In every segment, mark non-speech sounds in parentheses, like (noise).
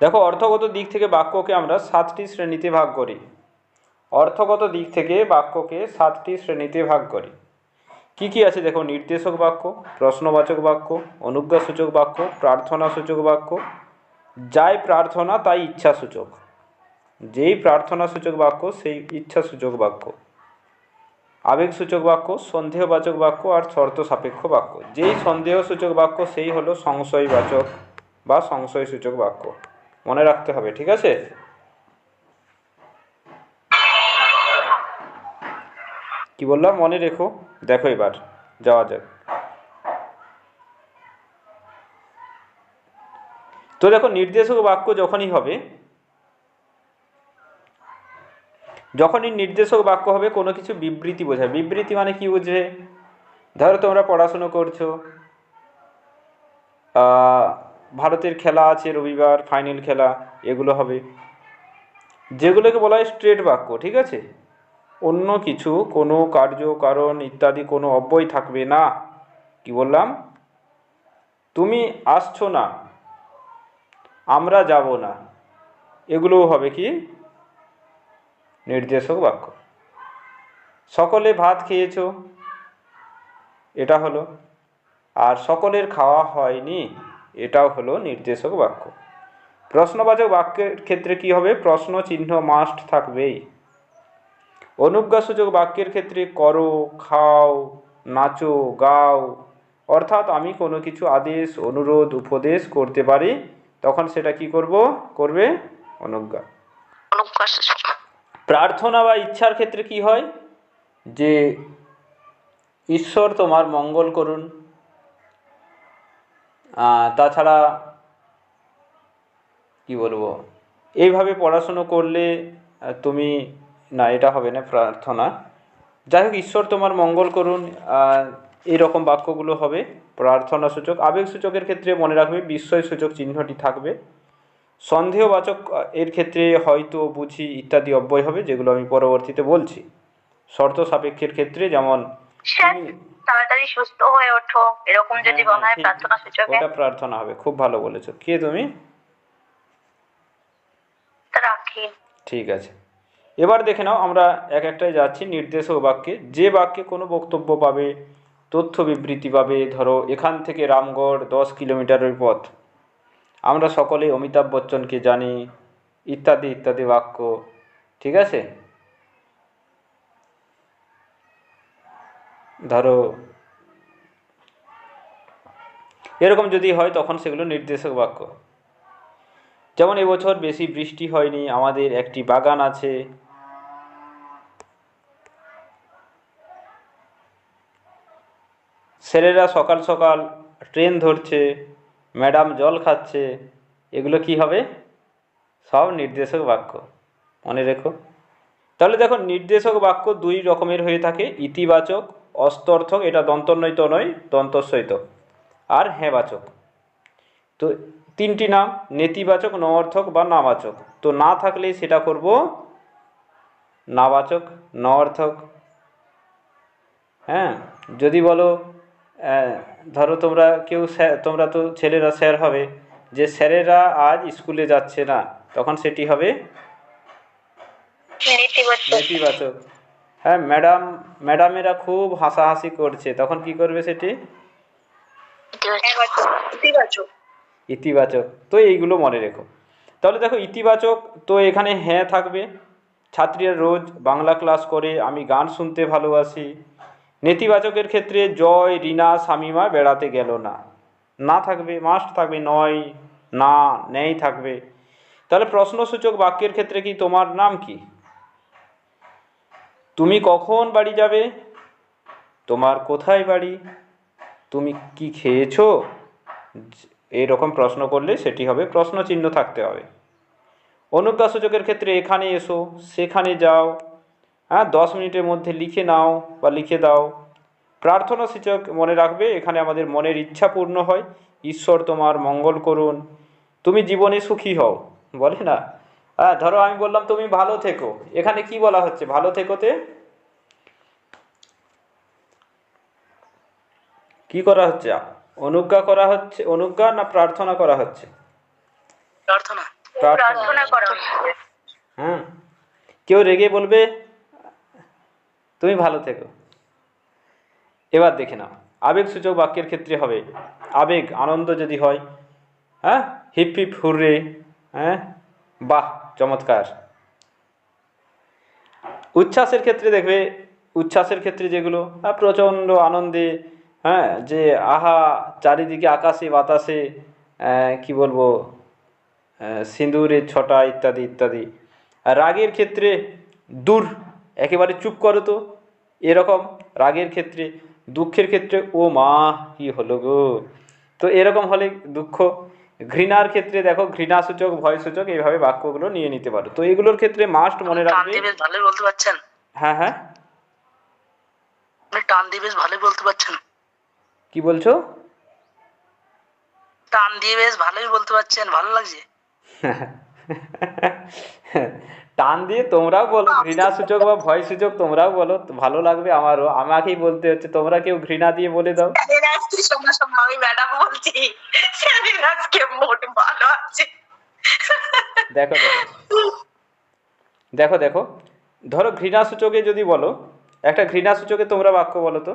দেখো, অর্থগত দিক থেকে বাক্যকে আমরা সাতটি শ্রেণীতে ভাগ করি। অর্থগত দিক থেকে বাক্যকে সাতটি শ্রেণীতে ভাগ করি। কি কি আছে দেখো? নির্দেশক বাক্য, প্রশ্নবাচক বাক্য, অনুজ্ঞাসূচক বাক্য, প্রার্থনাসূচক বাক্য। যাই প্রার্থনা, তাই ইচ্ছাসূচক। যেই প্রার্থনাসূচক বাক্য, সেই ইচ্ছাসূচক বাক্য। আবেগসূচক বাক্য, সন্দেহবাচক বাক্য আর শর্ত সাপেক্ষ বাক্য। যেই সন্দেহসূচক বাক্য, সেই হলো সংশয়বাচক বা সংশয়সূচক বাক্য। মনে রাখতে হবে, ঠিক আছে? কি বললাম? মনে রেখো। দেখো এবার, যাওয়া যাক। তো দেখো, নির্দেশক বাক্য যখনই হবে, যখনই নির্দেশক বাক্য হবে, কোনো কিছু বিবৃতি বোঝায় বিবৃতি মানে কি বুঝবে ধরো তোমরা পড়াশুনো করছ ভারতের খেলা আছে রবিবার ফাইনাল খেলা, এগুলো হবে। যেগুলোকে বলা হয় স্ট্রেট বাক্য, ঠিক আছে? অন্য কিছু, কোনো কার্য, কারণ ইত্যাদি কোনো অব্যয় থাকবে না। কি বললাম? তুমি আসছো না, আমরা যাব না। এগুলোও হবে কি? নির্দেশক বাক্য। সকলে ভাত খেয়েছো, এটা হলো। আর সকলের খাওয়া হয়নি। এটাও হলো নির্দেশক বাক্য। প্রশ্নবাচক বাক্যের ক্ষেত্রে কি হবে? প্রশ্ন, চিহ্ন মাস্ট থাকবেই। অনুজ্ঞাসূচক বাক্যের ক্ষেত্রে করো, খাও, নাচো, গাও, অর্থাৎ আমি কোনো কিছু আদেশ, অনুরোধ, উপদেশ করতে পারি, তখন সেটা কি করব? করবে অনুজ্ঞা। প্রার্থনা বা ইচ্ছার ক্ষেত্রে কি হয়? যে ঈশ্বর তোমার মঙ্গল করুন তাছাড়া কি বলব? এইভাবে পড়াশুনো করলে তুমি না এটা হবে না প্রার্থনা। যাই হোক ঈশ্বর তোমার মঙ্গল করুন। আহ, এইরকম বাক্যগুলো হবে প্রার্থনা সূচক। আবেগ সূচকের ক্ষেত্রে মনে রাখবে বিস্ময় সূচক চিহ্নটি থাকবে। সন্দেহবাচক এর ক্ষেত্রে হয়তো বুঝি ইত্যাদি অব্যয় হবে যেগুলো আমি পরবর্তীতে বলছি। শর্ত সাপেক্ষের ক্ষেত্রে যেমন তাড়াতাড়ি সুস্থ হয়ে ওঠো। এরকম যদি হ্যাঁ, বলা হয় প্রার্থনা সূচকে। ওটা প্রার্থনা হবে। খুব ভালো বলেছ। কে তুমি? রাখি। ঠিক আছে। এবার দেখে নাও আমরা এক একটাই যাচ্ছি নির্দেশক বাক্যে। যে বাক্যে কোনো বক্তব্য পাবে তথ্য বিবৃতি পাবে ধরো এখান থেকে রামগড় দশ কিলোমিটারের পথ। আমরা সকলে অমিতাভ বচ্চনকে জানি ইত্যাদি ইত্যাদি বাক্য। ঠিক আছে? ধরো, এরকম যদি হয় তখন সেগুলো নির্দেশক বাক্য। যেমন এবছর বেশি বৃষ্টি হয়নি, আমাদের একটি বাগান আছে। ছেলেরা সকাল সকাল ট্রেন ধরছে, ম্যাডাম জল খাচ্ছে, এগুলো কি হবে? সব নির্দেশক বাক্য, মনে রেখো। তাহলে দেখো, নির্দেশক বাক্য দুই রকমের হয়ে থাকে, ইতিবাচক অস্তর্থক এটা দন্তন্বয়িত নয় দন্তস্বইত আর হ্যাঁবাচক তো তিনটি নাম নেতিবাচক নঅর্থক বা নাবাচক। তো না থাকলে সেটা করব নাবাচক নঅর্থক। হ্যাঁ যদি বলো ধরো তোমরা কেউ স্যার তোমরা তো ছেলেরা স্যার হবে যে স্যারেরা আজ স্কুলে যাচ্ছে না তখন সেটি হবে নেতিবাচক। হ্যাঁ ম্যাডাম ম্যাডামেরা খুব হাসাহাসি করছে। তখন কি করবে সেটি? ইতিবাচক। তো এইগুলো মনে রেখো। তাহলে দেখো ইতিবাচক তো এখানে হ্যাঁ থাকবে। ছাত্রীরা রোজ বাংলা ক্লাস করে আমি গান শুনতে ভালোবাসি। নেতিবাচকের ক্ষেত্রে জয় রিনা শামিমা বেড়াতে গেল না। না থাকবে মাস্ট থাকবে নয় না নেই থাকবে। তাহলে প্রশ্নসূচক বাক্যের ক্ষেত্রে কি তোমার নাম কি? তুমি কখন বাড়ি যাবে? তোমার কোথায় বাড়ি? তুমি কি খেয়েছো? এইরকম প্রশ্ন করলে সেটি হবে প্রশ্ন চিহ্ন থাকতে হবে। অনুজ্ঞাসূচকের ক্ষেত্রে এখানে এসো, সেখানে যাও। হ্যাঁ দশ মিনিটের মধ্যে লিখে নাও বা লিখে দাও। প্রার্থনা সূচক মনে রাখবে, এখানে আমাদের মনের ইচ্ছা পূর্ণ হয়। ঈশ্বর তোমার মঙ্গল করুন। তুমি জীবনে সুখী হও। বলে না? হ্যাঁ ধরো আমি বললাম তুমি ভালো থেকো। এখানে কি বলা হচ্ছে? ভালো থেকোতে? কি করা হচ্ছে? অনুজ্ঞা করা হচ্ছে অনুজ্ঞা না প্রার্থনা করা হচ্ছে? প্রার্থনা। প্রার্থনা। করা হচ্ছে হ্যাঁ কেউ রেগে বলবে তুমি ভালো থেকো। এবার দেখে নাও। আবেগসূচক বাক্যের ক্ষেত্রে হবে আবেগ আনন্দ যদি হয় হ্যাঁ হিপ হিপ হুররে হ্যাঁ বাহ। চমৎকার। উচ্ছ্বাসের ক্ষেত্রে দেখবে, উচ্ছ্বাসের ক্ষেত্রে যেগুলো প্রচণ্ড আনন্দে হ্যাঁ যে আহা, চারিদিকে আকাশে, বাতাসে কি বলব সিঁদুরের ছটা ইত্যাদি ইত্যাদি। রাগের ক্ষেত্রে দূর, একেবারে চুপ করো তো, এরকম রাগের ক্ষেত্রে, দুঃখের ক্ষেত্রে, ও মা, কি হলো গো? তো এরকম হলে দুঃখ ঘৃণার ক্ষেত্রে দেখো ঘৃণা সূচক ভয় সূচক এইভাবে বাক্যগুলো নিয়ে নিতে পারো। তো এগুলোর ক্ষেত্রে মাস্ট মনে রাখবে। ভালোই বলতে পারছেন। হ্যাঁ হ্যাঁ। আপনি টান দিয়ে বেশ ভালোই বলতে পারছেন। কি বলছো? টান দিয়ে বেশ ভালোই বলতে পারছেন ভালো লাগছে। (laughs) টান দিয়ে তোমরাও বলো ঘৃণা সূচক বা ভয় সূচক তোমরাও বলো ভালো লাগবে আমারও। আমাকেই বলতে হচ্ছে তোমরা কেউ ঘৃণা দিয়ে বলে দাও। আমি ম্যাডাম বলছি মোট ভালো আছে। দেখো দেখো। দেখো দেখো। ধরো ঘৃণাসূচকে যদি বলো একটা ঘৃণা সূচকে তোমরা বাক্য বলো তো।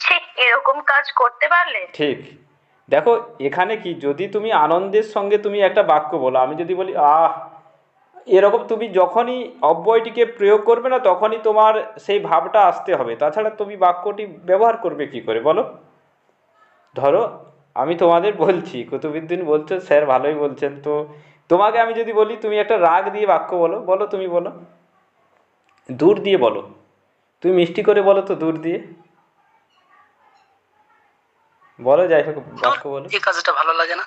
ঠিক এরকম কাজ করতে পারলে? ঠিক। দেখো, এখানে কি, যদি তুমি আনন্দের সঙ্গে তুমি একটা বাক্য বলো, আমি যদি বলি, আহ! এরকম তুমি যখনই অব্যয়টিকে প্রয়োগ করবে না, তখনই তোমার সেই ভাবটা আসতে হবে। তাছাড়া তুমি বাক্যটি ব্যবহার করবে কি করে, বলো? ধরো, আমি তোমাদের বলছি কুতুবুদ্দিন বলছো, স্যার, ভালোই বলছেন। তো তোমাকে আমি যদি বলি, তুমি একটা রাগ দিয়ে বাক্য বলো বলো তুমি, বলো। দূর দিয়ে বলো। তুমি মিষ্টি করে বলো তো দূর দিয়ে। বলো যাই হোক বাক্য বলো। এই কাজটা ভালো লাগে না।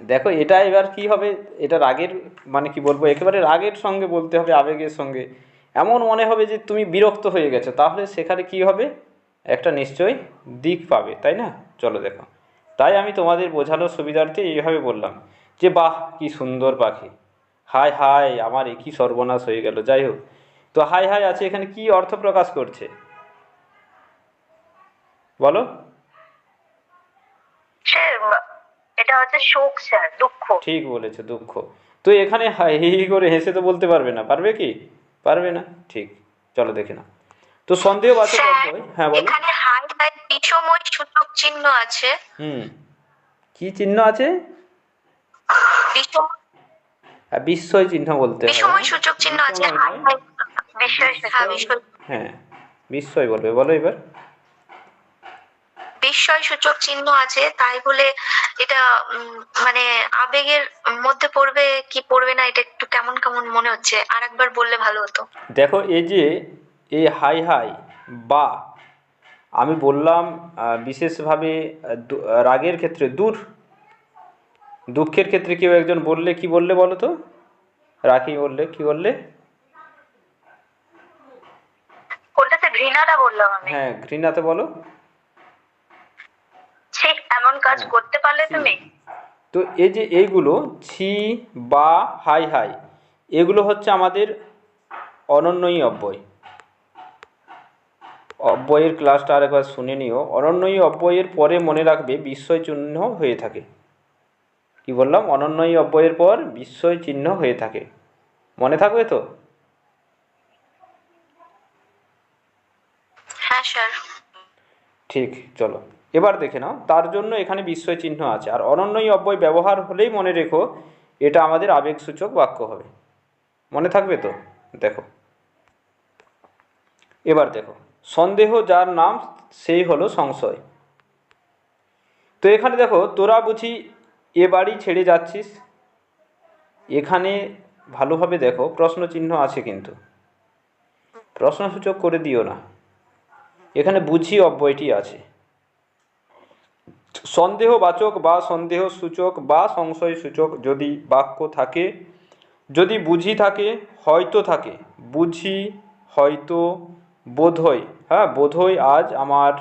দেখো এটা এবার কি হবে এটা রাগের মানে কি বলব একেবারে রাগের সঙ্গে বলতে হবে আবেগের সঙ্গে। এমন মনে হবে যে তুমি বিরক্ত হয়ে গেছো তাহলে সেখানে কি হবে? একটা নিশ্চয়ই দিক পাবে তাই না? চলো দেখো। তাই আমি তোমাদের বোঝানোর সুবিধার্থে এইভাবে বললাম যে বাহ কি সুন্দর পাখি। হায় হায় আমার একই সর্বনাশ হয়ে গেল যাই হোক। তো হায় হায় আছে এখানে কি অর্থ প্রকাশ করছে? বলো। স্যার এটা হচ্ছে শোক স্যার দুঃখ। ঠিক বলেছ দুঃখ। তো এখানে হা- হি করে হেসে তো বলতে পারবে না। পারবে কি? পারবে না? ঠিক। চলো দেখে না তো সন্দেহবাচক হ্যাঁ বলো। এখানে হাই হাই বিষময় সূচক চিহ্ন আছে। হুম। কি চিহ্ন আছে? বিষম বিস্ময় চিহ্ন বলতে হয়। বিষময় সূচক চিহ্ন আছে হাই হাই বিস্ময় হ্যাঁ। হ্যাঁ বিস্ময় বলবে। বলো এবার। বিস্ময় সূচক চিহ্ন আছে তাই বলে এটা মানে আবেগের মধ্যে পড়বে কি পড়বে না এটা একটু কেমন কেমন মনে হচ্ছে। আর একবার বললে ভালো হতো। দেখো এই যে এই হাই হাই বা আমি বললাম বিশেষভাবে রাগের ক্ষেত্রে দূর। দুঃখের ক্ষেত্রে কেউ একজন বললে কি বললে বলো তো? রাখি বললে কি বললে? ঘৃণাটা বললাম হ্যাঁ ঘৃণাতে বলো। এমন কাজ হ্যাঁ। করতে পারলে তুমি? তো এই যে এইগুলো ছি বা হাই হাই এগুলো হচ্ছে আমাদের অনন্যই অব্যয়। অব্যয়ের ক্লাসটা আরেকবার শুনে নিও। অনন্যই অব্যয়ের পরে মনে রাখবে বিস্ময় চিহ্ন হয়ে থাকে। কি বললাম? অনন্যই অব্যয়ের পর বিস্ময় চিহ্ন হয়ে থাকে। মনে থাকবে তো? হ্যাঁ ঠিক চলো। এবার দেখে নাও, তার জন্য এখানে বিস্ময় চিহ্ন আছে। আর অনন্যই অব্যয় ব্যবহার হলেই মনে রেখো, এটা আমাদের আবেগসূচক বাক্য হবে। মনে থাকবে তো? দেখো। এবার দেখো, সন্দেহ যার নাম, সেই হলো সংশয়। তো এখানে দেখো, তোরা বুঝি এ বাড়ি ছেড়ে যাচ্ছিস? এখানে ভালোভাবে দেখো প্রশ্ন চিহ্ন আছে কিন্তু। প্রশ্নসূচক করে দিও না। এখানে বুঝি অব্যয়টি আছে। সন্দেহবাচক বা সন্দেহ সূচক বা সংশয় সূচক যদি বাক্য থাকে, যদি বুঝি থাকে, হয়তো থাকে। বুঝি, হয়তো, বোধহয়। হ্যাঁ বোধহয় আজ আমার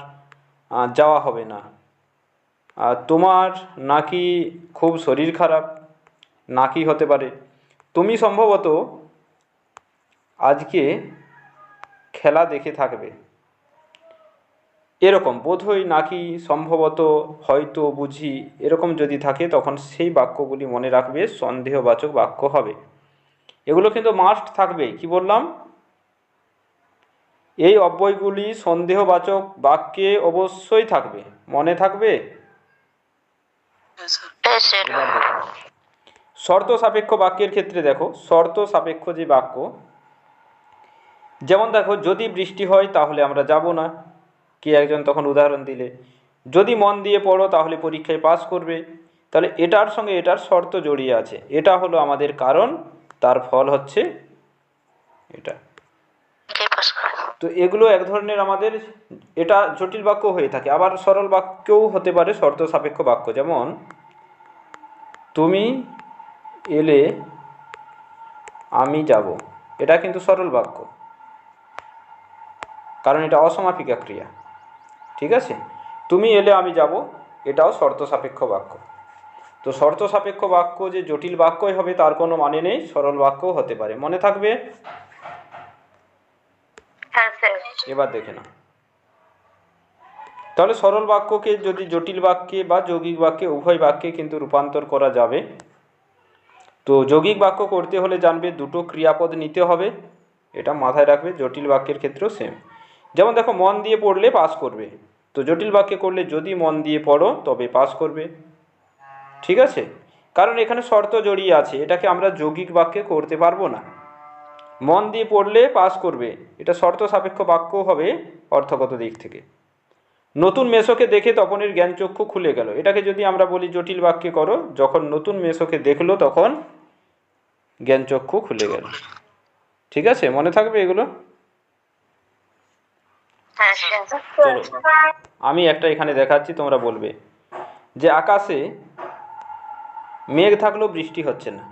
যাওয়া হবে না। তোমার নাকি খুব শরীর খারাপ? নাকি হতে পারে? তুমি সম্ভবত আজকে খেলা দেখে থাকবে। এরকম বোধহয় নাকি সম্ভবত হয়তো বুঝি এরকম যদি থাকে তখন সেই বাক্যগুলি মনে রাখবে সন্দেহবাচক বাক্য হবে। এগুলো কিন্তু মাস্ট থাকবে কি বললাম? এই অব্যয়গুলি সন্দেহবাচক বাক্যে অবশ্যই থাকবে। মনে থাকবে। শর্ত সাপেক্ষ বাক্যের ক্ষেত্রে দেখো শর্ত সাপেক্ষ যে বাক্য যেমন দেখো যদি বৃষ্টি হয় তাহলে আমরা যাব না। কি একজন তখন উদাহরণ দিলে যদি মন দিয়ে পড়ো তাহলে পরীক্ষায় পাস করবে। তাহলে এটার সঙ্গে এটার শর্ত জড়িয়ে আছে। এটা হলো আমাদের কারণ তার ফল হচ্ছে এটা। তো এগুলো এক ধরনের আমাদের এটা জটিল বাক্য হয়ে থাকে। আবার সরল বাক্যও হতে পারে শর্ত সাপেক্ষ বাক্য। যেমন তুমি এলে আমি যাব। এটা কিন্তু সরল বাক্য। কারণ এটা অসমাপিকা ক্রিয়া। ঠিক আছে? তুমি এলে আমি যাব। এটাও শর্ত সাপেক্ষ বাক্য। তো শর্ত সাপেক্ষ বাক্য যে জটিল বাক্যই হবে তার কোনো মানে নেই সরল বাক্যও হতে পারে। মনে থাকবে? হ্যাঁ এবার দেখে না তাহলে সরল বাক্যকে যদি জটিল বাক্যে বা যৌগিক বাক্যে উভয় বাক্যে কিন্তু রূপান্তর করা যাবে। তো যৌগিক বাক্য করতে হলে জানবে দুটো ক্রিয়াপদ নিতে হবে। এটা মাথায় রাখবে জটিল বাক্যের ক্ষেত্রেও সেম যেমন দেখো, মন দিয়ে পড়লে পাস করবে। তো জটিল বাক্যে করলে যদি মন দিয়ে পড়ো, তবে পাস করবে। ঠিক আছে? কারণ এখানে শর্ত জড়িয়ে আছে, এটাকে আমরা যৌগিক বাক্যে করতে পারব না। মন দিয়ে পড়লে পাস করবে। এটা শর্ত সাপেক্ষ বাক্য হবে অর্থগত দিক থেকে। নতুন মেসোকে দেখে তপনের জ্ঞানচক্ষু খুলে গেল। এটাকে যদি আমরা বলি জটিল বাক্যে করো, যখন নতুন মেসোকে দেখল, তখন জ্ঞানচক্ষু খুলে গেল। ঠিক আছে? মনে থাকবে এগুলো? চলো আমি একটা এখানে দেখাচ্ছি তোমরা বলবে। যে আকাশে মেঘ থাকলেও বৃষ্টি হচ্ছে না।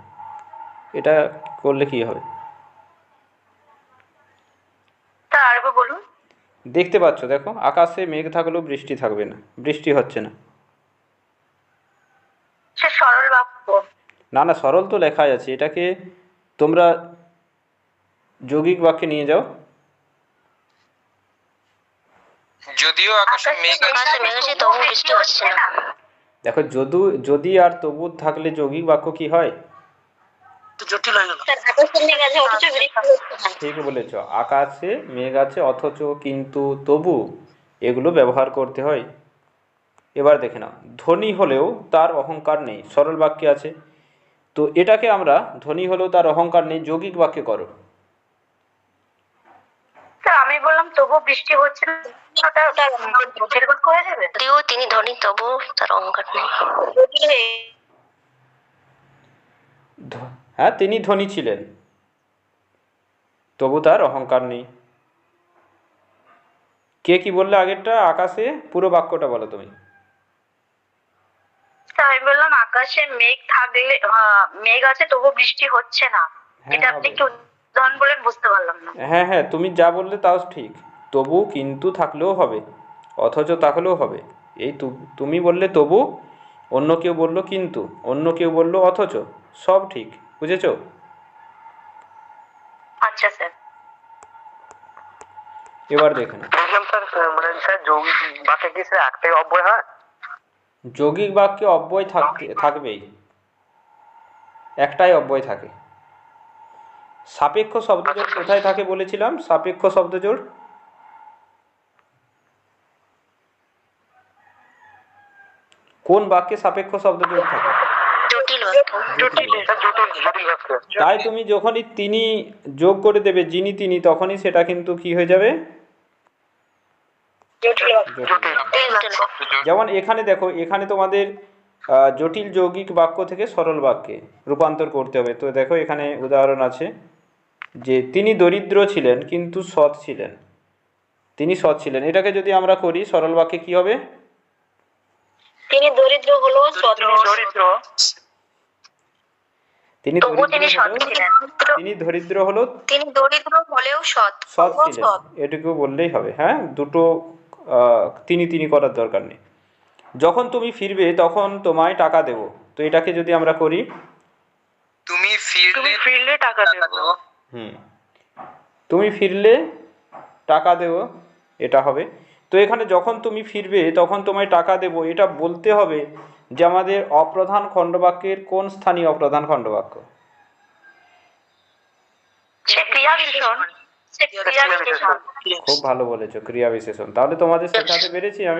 এটা করলে কি হবে? দেখতে পাচ্ছ দেখো আকাশে মেঘ থাকলেও বৃষ্টি থাকবে না বৃষ্টি হচ্ছে না। না না সরল তো লেখাই আছে। এটাকে তোমরা যৌগিক বাক্যে নিয়ে যাও। যদিও আকাশে মেঘ আছে তবু বৃষ্টি হচ্ছে না। দেখো যদু যদি আর তবু থাকলে যৌগিক বাক্য কি হয়? জটিল হয়ে গেল। হচ্ছে না। ঠিক বলেছ আকাশে মেঘ আছে অথচ কিন্তু তবু এগুলো ব্যবহার করতে হয়। এবার দেখে নাও ধনী হলেও তার অহংকার নেই সরল বাক্যে আছে। তো এটাকে আমরা ধনী হলেও তার অহংকার নেই যৌগিক বাক্যে করো। স্যার আমি বললাম তবু বৃষ্টি হচ্ছে না। ওটা ওটা হয়ে তিনি ধনী তবু তার অহংকার নেই। হয়ে তিনি ধনী ছিলেন। তবু তার অহংকার নেই। কে কি বললে আগেরটা? আকাশে? পুরো বাক্যটা বলো তুমি। আমি বললাম আকাশে মেঘ থাকলে মেঘ আছে তবু বৃষ্টি হচ্ছে না। হ্যাঁ, এটা আপনি একটু উদাহরণ বলেন বুঝতে পারলাম না। হ্যাঁ হ্যাঁ তুমি যা বললে তাও ঠিক। তবু কিন্তু থাকলেও হবে অথচ থাকলেও হবে। এই তুমি বললে তবু অন্য কেউ বলল কিন্তু অন্য কেউ বলল অথচ সব ঠিক বুঝেছ? আচ্ছা স্যার। এবার দেখে নাও। বললাম স্যার মানে স্যার যৌগিক বাক্যে কি স্যার একটাই অব্যয় হয়? যৌগিক বাক্যে অব্যয় থাকতে থাকবেই। একটাই অব্যয় থাকে। সাপেক্ষ শব্দজোড় কোথায় থাকে বলেছিলাম? সাপেক্ষ শব্দজোড় কোন বাক্যে সাপেক্ষ শব্দজোড় থাকে? জটিল বাক্য। জটিল স্যার জটিল জটিল বাক্য। তাই তুমি যখনই তিনি যোগ করে দেবে যিনি তিনি তখনই সেটা কিন্তু কি হয়ে যাবে? যেমন এখানে দেখো এখানে তোমাদের জটিল যৌগিক বাক্য থেকে সরল বাক্যে রূপান্তর করতে হবে। তো দেখো এখানে উদাহরণ আছে যে তিনি দরিদ্র ছিলেন কিন্তু সৎ ছিলেন। তিনি সৎ ছিলেন। এটাকে যদি আমরা করি সরল বাক্যে কি হবে? তিনি দরিদ্র হলো দরিদ্র তিনি তিনি দরিদ্র সৎ হলেও ছিলেন। তিনি দরিদ্র হলো তিনি দরিদ্র হলেও সৎ সৎ ছিলেন। এটুকু বললেই হবে হ্যাঁ? দুটো তিনি তিনি করার দরকার নেই। যখন তুমি ফিরবে তখন তোমায় টাকা দেব। তো এটাকে যদি আমরা করি তুমি ফিরলে ফিরলে টাকা দেবো। হুম। তুমি ফিরলে টাকা দেবো এটা হবে তো এখানে যখন তুমি ফিরবে তখন তোমায় টাকা দেব। এটা বলতে হবে যে আমাদের অপ্রধান খণ্ডবাক্যের কোন স্থানীয় অপ্রধান খণ্ডবাক্য? খুব ভালো বলেছ ক্রিয়া বিশেষণ। তাহলে তোমাদের শেখাতে পেরেছি আমি।